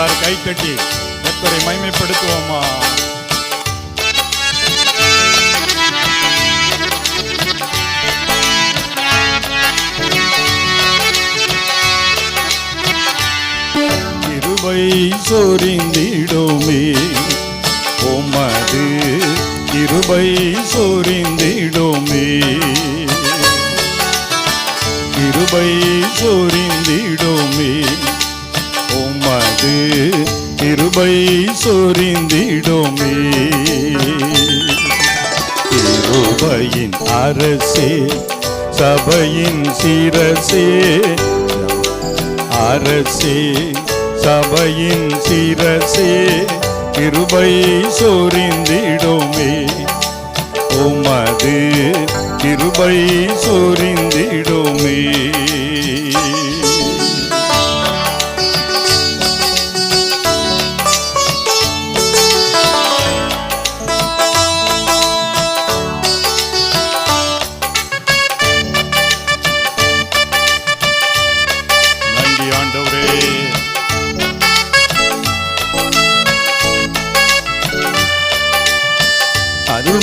எல்லாரும் கை கட்டி கத்தரை மைமைப்படுத்துவோமா கிருபை சொரிந்திடுமே. உமது கிருபை சொரிந்திடுமே கிருபை சொரிந்திடுமே. கிருபையின் அரசே சபையின் சிரசே. அரசே சபையின் சிரசே கிருபை சொரிந்திடுமே. உமது கிருபை சொரிந்திடுமே.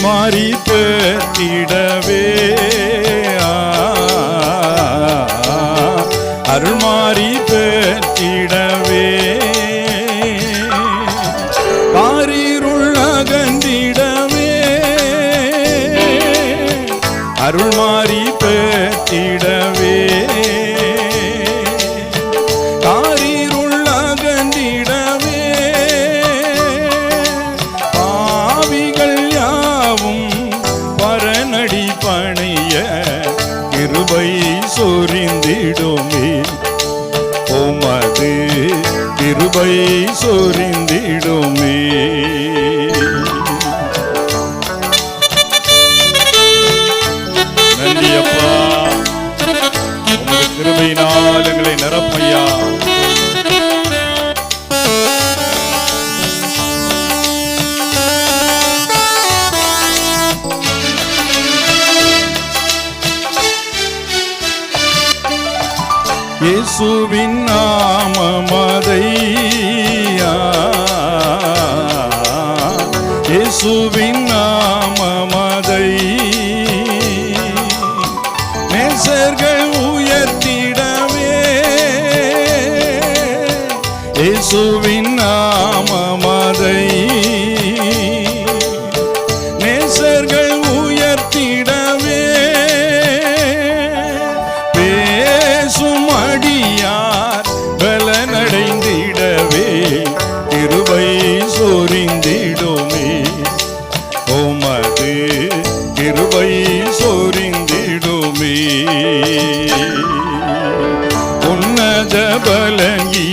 அருள் மாறி பெற்றிடவே அருள் மாறி பெற்றிடவே காரிருள் அகன்றிடவே. அருள் மாறி கிருபை சொரிந்திடுமே. உமது கிருபை சொரிந்திடுமே. இயேசுவின் நாமமதை இயேசுவின் நாமமதை நேசர்கள் உயர்த்திடவே. இயேசுவின் நாமமதை நேசர்கள் உயர்த்திடவே. பேசும் கருவை சொரிந்திடுமே. உன்னத பலங்கிய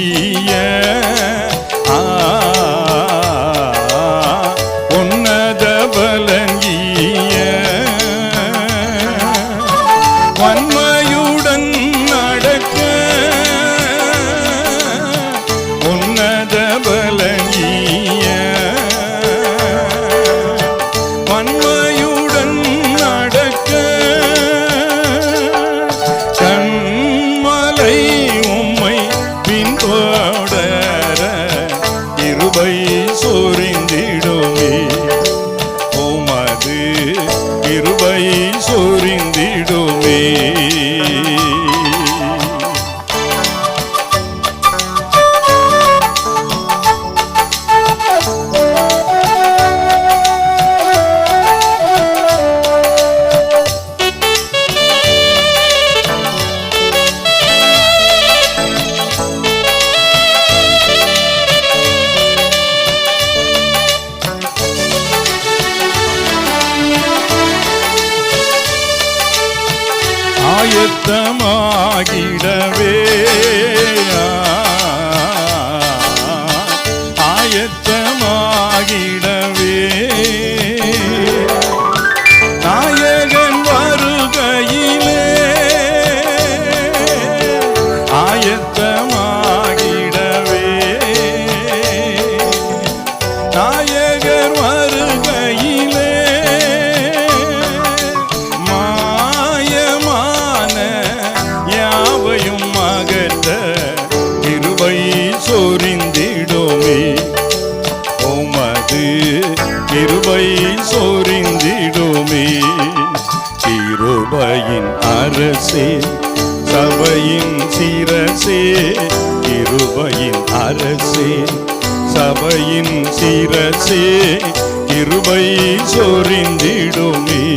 ஆயத்தமாகிடவே. சிரசே சபையின் சிரசே கிருபையின் அரசே. சபையின் சிரசே கிருபை சொரிந்திடுமே.